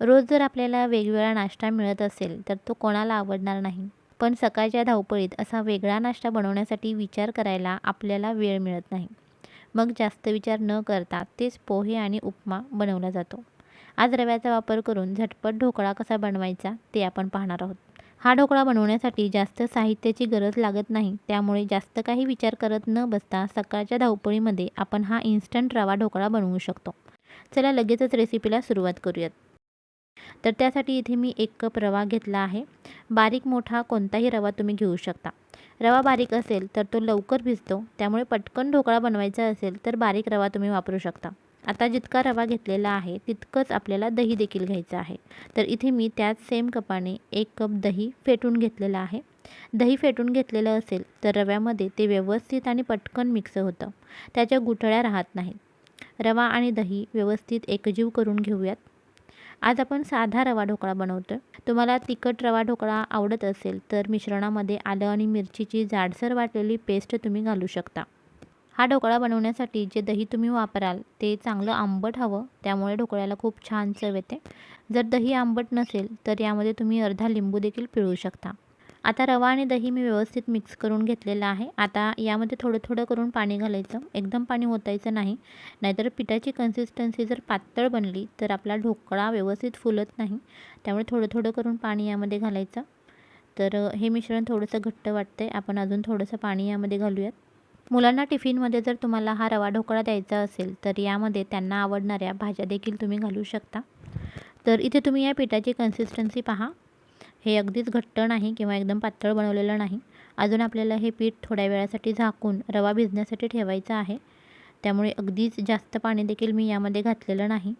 रोज जर आपल्याला वेगवेगळा नाश्ता मिळत असेल तर तो कोणाला आवडणार नाही. पण सकाळच्या धावपळीत असा वेगळा नाश्ता बनवण्यासाठी विचार करायला आपल्याला वेळ मिळत नाही. मग जास्त विचार न करता तेच पोहे आणि उपमा बनवला जातो. आज रव्याचा वापर करून झटपट ढोकळा कसा बनवायचा ते आपण पाहणार आहोत. हा ढोकळा बनवण्यासाठी जास्त साहित्याची गरज लागत नाही त्यामुळे जास्त काही विचार करत न बसता सकाळच्या धावपळीमध्ये आपण हा इन्स्टंट रवा ढोकळा बनवू शकतो. चला लगेचच रेसिपीला सुरुवात करूयात. तर त्यासाठी इथे मी एक कप रवा घेतला आहे. बारीक मोठा कोणताही रवा तुम्ही घेऊ शकता. रवा बारीक असेल तर तो लवकर भिजतो. त्यामुळे पटकन ढोकळा बनवायचा असेल तर बारीक रवा तुम्ही वापरू शकता. आता जितका रवा घेतलेला आहे तितकंच आपल्याला दही देखील घ्यायचं आहे. तर इथे मी त्याच सेम कपाने एक कप दही फेटून घेतलेलं आहे. दही फेटून घेतलेलं असेल तर रव्यामध्ये ते व्यवस्थित आणि पटकन मिक्स होतं. त्याच्या गुठळ्या राहत नाहीत. रवा आणि दही व्यवस्थित एकजीव करून घेऊयात. आज आपण साधा रवा ढोकळा बनवतो आहे तुम्हाला तिखट रवा ढोकळा आवडत असेल तर मिश्रणामध्ये आलं आणि मिरचीची जाडसर वाटलेली पेस्ट तुम्ही घालू शकता. हा ढोकळा बनवण्यासाठी जे दही तुम्ही वापराल ते चांगलं आंबट हवं त्यामुळे ढोकळ्याला खूप छान चव येते. जर दही आंबट नसेल तर यामध्ये तुम्ही अर्धा लिंबू देखील पिळू शकता. आता रवा आणि दही मी व्यवस्थित मिक्स करून घेतलेलं आहे. आता यामध्ये थोडं थोडं करून पाणी घालायचं. एकदम पाणी ओतायचं नाही. नाहीतर पिठाची कन्सिस्टन्सी जर पातळ बनली तर आपला ढोकळा व्यवस्थित फुलत नाही. त्यामुळे थोडं थोडं करून पाणी यामध्ये घालायचं. तर हे मिश्रण थोडंसं घट्ट वाटतं आहे आपण अजून थोडंसं पाणी यामध्ये घालूयात. मुलांना टिफिनमध्ये जर तुम्हाला हा रवा ढोकळा द्यायचा असेल तर यामध्ये त्यांना आवडणाऱ्या भाज्या देखील तुम्ही घालू शकता. तर इथे तुम्ही या पिठाची कन्सिस्टन्सी पहा. हे अगदीच घट्ट नाही किंवा एकदम पातळ बनवलेलं नाही. अजून आपल्याला हे पीठ थोड्या वेळासाठी झाकून रवा भिजण्यासाठी ठेवायचं आहे. त्यामुळे अगदीच जास्त पाणी देखील मी यामध्ये घातलेलं नाही.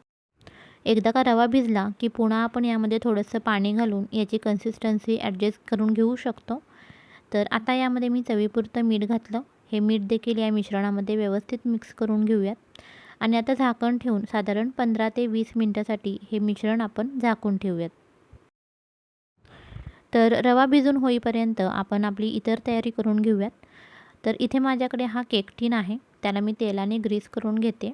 एकदा का रवा भिजला की पुन्हा आपण यामध्ये थोडंसं पाणी घालून याची कन्सिस्टन्सी ॲडजस्ट करून घेऊ शकतो. तर आता यामध्ये मी चवीपुरतं मीठ घातलं. हे मीठ देखील या मिश्रणामध्ये व्यवस्थित मिक्स करून घेऊयात. आणि आता झाकण ठेवून साधारण पंधरा ते वीस मिनटासाठी हे मिश्रण आपण झाकून ठेवूयात. तर रवा भिजून होईपर्यंत आपण आपली इतर तयारी करून घेऊयात. तर इथे माझ्याकडे हा केक टीन आहे. त्याला मी तेलाने ग्रीस करून घेते.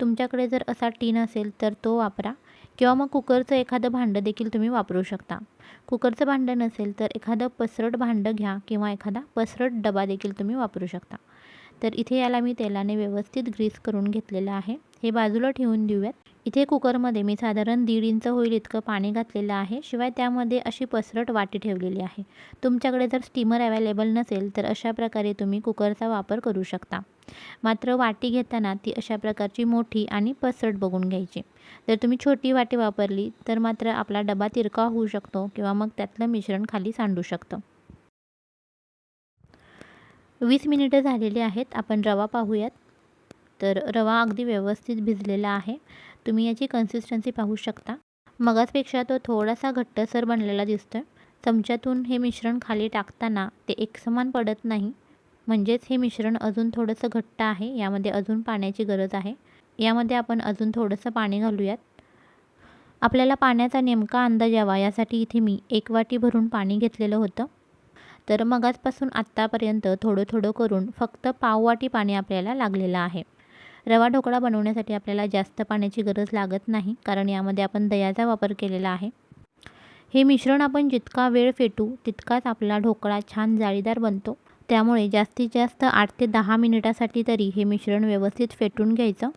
तुमच्याकडे जर असा टीन असेल तर तो वापरा किंवा मग कुकरचं एखादं भांडं देखील तुम्ही वापरू शकता. कुकरचं भांडं नसेल तर एखादं पसरट भांडं घ्या किंवा एखादा पसरट डबा देखील तुम्ही वापरू शकता. तर इथे याला मी तेलाने व्यवस्थित ग्रीस करून घेतलेलं आहे. हे बाजूला ठेवून देऊयात. इथे कुकरमध्ये मी साधारण दीड इंच होईल इतकं पाणी घातलेलं आहे. शिवाय त्यामध्ये अशी पसरट वाटी ठेवलेली आहे. तुमच्याकडे जर स्टीमर अवेलेबल नसेल तर अशा प्रकारे तुम्ही कुकरचा वापर करू शकता. मात्र वाटी घेताना ती अशा प्रकारची मोठी आणि पसरट बघून घ्यायची. जर तुम्ही छोटी वाटी वापरली तर मात्र आपला डबा तिरका होऊ शकतो किंवा मग त्यातलं मिश्रण खाली सांडू शकतं. वीस मिनिटं झालेली आहेत. आपण रवा पाहूयात. तर रवा अगदी व्यवस्थित भिजलेला आहे. तुम्ही याची कन्सिस्टन्सी पाहू शकता. मगासपेक्षा तो थोडासा घट्टसर बनलेला दिसतो आहे चमच्यातून हे मिश्रण खाली टाकताना ते एकसमान पडत नाही. म्हणजेच हे मिश्रण अजून थोडंसं घट्ट आहे. यामध्ये अजून पाण्याची गरज आहे. यामध्ये आपण अजून थोडंसं पाणी घालूयात. आपल्याला पाण्याचा नेमका अंदाज यावा. यासाठी इथे मी एक वाटी भरून पाणी घेतलेलं होतं. तर मगाचपासून आत्तापर्यंत थोडं थोडं करून फक्त पाव वाटी पाणी आपल्याला लागलेलं आहे. रवा ढोकळा बनवण्यासाठी आपल्याला जास्त पाण्याची गरज लागत नाही कारण यामध्ये आपण दह्याचा वापर केलेला आहे. हे मिश्रण आपण जितका वेळ फेटू तितकाच आपला ढोकळा छान जाळीदार बनतो. त्यामुळे जास्तीत जास्त आठ ते दहा मिनिटासाठी तरी हे मिश्रण व्यवस्थित फेटून घ्यायचं.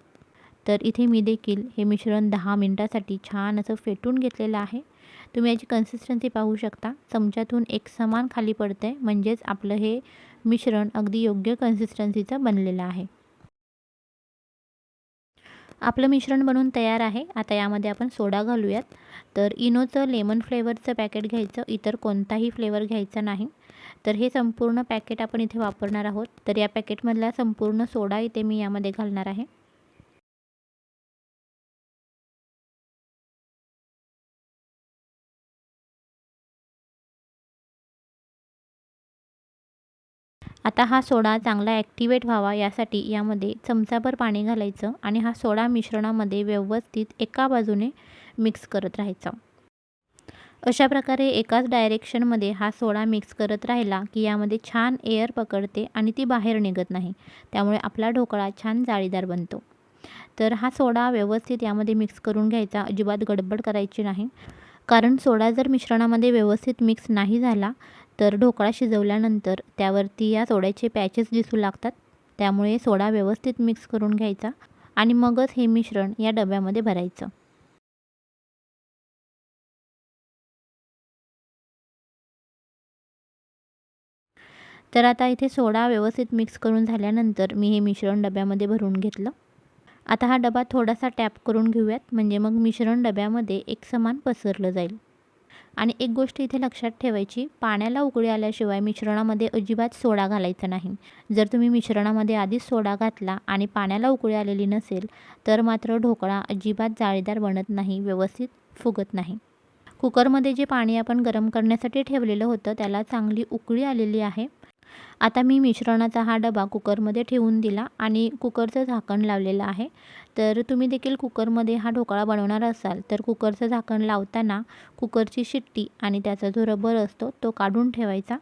तर इथे मी देखील हे मिश्रण दहा मिनटासाठी छान असं फेटून घेतलेलं आहे. तुम्ही याची कन्सिस्टन्सी पाहू शकता. चमच्यातून एक समान खाली पडतं आहे म्हणजेच आपलं हे मिश्रण अगदी योग्य कन्सिस्टन्सीचं बनलेलं आहे. आपलं मिश्रण बनवून तयार आहे. आता यामध्ये आपण सोडा घालूयात. तर इनोचं लेमन फ्लेवरचं पॅकेट घ्यायचं. इतर कोणताही फ्लेवर घ्यायचा नाही. तर हे संपूर्ण पॅकेट आपण इथे वापरणार आहोत. तर या पॅकेटमधला संपूर्ण सोडा इथे मी यामध्ये घालणार आहे. आता हा सोडा चांगला ॲक्टिवेट व्हावा यासाठी यामध्ये चमचाभर पाणी घालायचं आणि हा सोडा मिश्रणामध्ये व्यवस्थित एका बाजूने मिक्स करत राहायचं. अशा प्रकारे एकाच डायरेक्शनमध्ये हा सोडा मिक्स करत राहिला की यामध्ये छान एअर पकडते आणि ती बाहेर निघत नाही. त्यामुळे आपला ढोकळा छान जाळीदार बनतो. तर हा सोडा व्यवस्थित यामध्ये मिक्स करून घ्यायचा. अजिबात गडबड करायची नाही. कारण सोडा जर मिश्रणामध्ये व्यवस्थित मिक्स नाही झाला तर ढोकळा शिजवल्यानंतर त्यावरती या सोड्याचे पॅचेस दिसू लागतात. त्यामुळे सोडा व्यवस्थित मिक्स करून घ्यायचा आणि मगच हे मिश्रण या डब्यामध्ये भरायचं. तर आता इथे सोडा व्यवस्थित मिक्स करून झाल्यानंतर मी हे मिश्रण डब्यामध्ये भरून घेतलं. आता हा डबा थोडासा टॅप करून घेऊयात. म्हणजे मग मिश्रण डब्यामध्ये एक समान पसरलं जाईल. आणि एक गोष्ट इथे लक्षात ठेवायची पाण्याला उकळी आल्याशिवाय मिश्रणामध्ये अजिबात सोडा घालायचा नाही. जर तुम्ही मिश्रणामध्ये आधीच सोडा घातला आणि पाण्याला उकळी आलेली नसेल तर मात्र ढोकळा अजिबात जाळीदार बनत नाही व्यवस्थित फुगत नाही. कुकरमध्ये जे पाणी आपण गरम करण्यासाठी ठेवलेलं होतं त्याला चांगली उकळी आलेली आहे. आता मी मिश्रणाचा हा डबा कुकरमध्ये ठेवून दिला आणि कुकरचं झाकण लावलेलं आहे. तर तुम्ही देखील कुकरमध्ये हा ढोकळा बनवणार असाल तर कुकरचं झाकण लावताना कुकरची शिट्टी आणि त्याचा जो रबर असतो तो काढून ठेवायचा.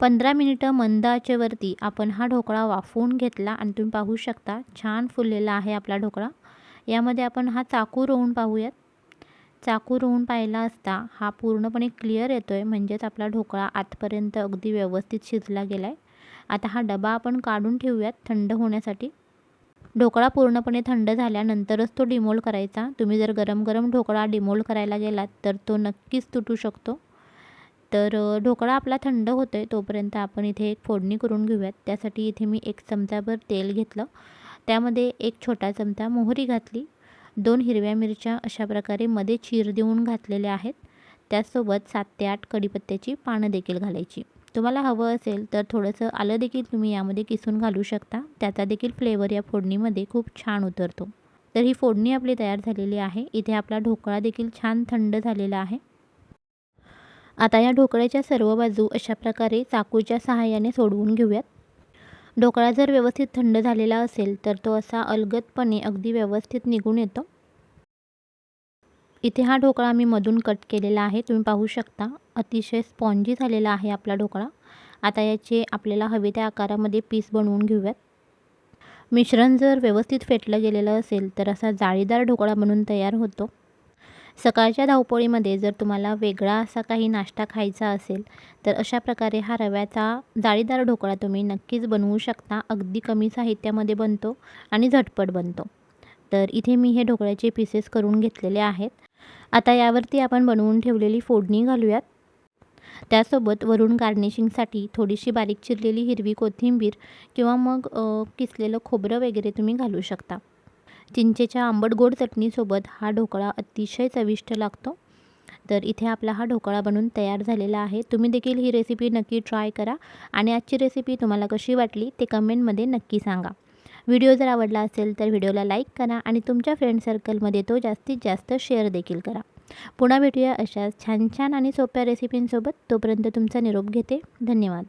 पंधरा मिनिटं मंद आचेवरती आपण हा ढोकळा वाफवून घेतला आणि तुम्ही पाहू शकता छान फुललेला आहे आपला ढोकळा. यामध्ये आपण हा चाकू रोवून पाहूयात. चाकू रोवून पाहिला असता हा पूर्णपणे क्लिअर येतो आहे म्हणजेच आपला ढोकळा आतपर्यंत अगदी व्यवस्थित शिजला गेला आहे आता हा डबा आपण काढून ठेवूयात थंड होण्यासाठी. ढोकळा पूर्णपणे थंड झाल्यानंतरच तो डिमोल्ड करायचा. तुम्ही जर गरम गरम ढोकळा डिमोल्ड करायला गेलात तर तो नक्कीच तुटू शकतो. तर ढोकळा आपला थंड होतो आहे तोपर्यंत आपण इथे एक फोडणी करून घेऊयात. त्यासाठी इथे मी एक चमचाभर तेल घेतलं. त्यामध्ये एक छोटा चमचा मोहरी घातली. दोन हिरव्या मिरच्या अशा प्रकारे मध्ये चीर देऊन घातलेल्या आहेत. त्याचसोबत सात ते आठ कढीपत्त्याची पानं देखील घालायची. तुम्हाला हवं असेल तर थोडंसं आलं देखील तुम्ही यामध्ये किसून घालू शकता. त्याचा देखील फ्लेवर या फोडणीमध्ये खूप छान उतरतो. तर ही फोडणी आपली तयार झालेली आहे. इथे आपला ढोकळा देखील छान थंड झालेला आहे. आता या ढोकळ्याच्या सर्व बाजू अशा प्रकारे चाकूच्या सहाय्याने सोडवून घेऊयात. ढोकळा जर व्यवस्थित थंड झालेला असेल तर तो असा अलगदपणे अगदी व्यवस्थित निघून येतो. इथे हा ढोकळा मी मधून कट केलेला आहे. तुम्ही पाहू शकता अतिशय स्पॉन्जी झालेला आहे आपला ढोकळा. आता याचे आपल्याला हवे त्या आकारामध्ये पीस बनवून घेऊयात. मिश्रण जर व्यवस्थित फेटलं गेलेलं असेल तर असा जाळीदार ढोकळा बनून तयार होतो. सकाळच्या धावपळीमध्ये जर तुम्हाला वेगळा असा काही नाश्ता खायचा असेल तर अशा प्रकारे हा रव्याचा जाळीदार ढोकळा तुम्ही नक्कीच बनवू शकता. अगदी कमी साहित्यामध्ये बनतो आणि झटपट बनतो. तर इथे मी हे ढोकळ्याचे पीसेस करून घेतलेले आहेत. आता यावरती आपण बनवून ठेवलेली फोडणी घालूयात. त्यासोबत वरून गार्निशिंगसाठी थोडीशी बारीक चिरलेली हिरवी कोथिंबीर किंवा मग किसलेलं खोबरं वगैरे तुम्ही घालू शकता. चिंचेच्या आंबट गोड चटणीसोबत हा ढोकळा अतिशय चविष्ट लागतो. तर इथे आपला हा ढोकळा बनून तयार झालेला आहे. तुम्ही देखील ही रेसिपी नक्की ट्राय करा आणि आजची रेसिपी तुम्हाला कशी वाटली ते कमेंटमध्ये नक्की सांगा. व्हिडिओ जर आवडला असेल तर व्हिडिओला लाईक करा आणि तुमच्या फ्रेंड सर्कलमध्ये तो जास्तीत जास्त शेअर देखील करा. पुन्हा भेटूया अशाच छान छान आणि सोप्या रेसिपींसोबत तोपर्यंत तुमचा निरोप घेते. धन्यवाद.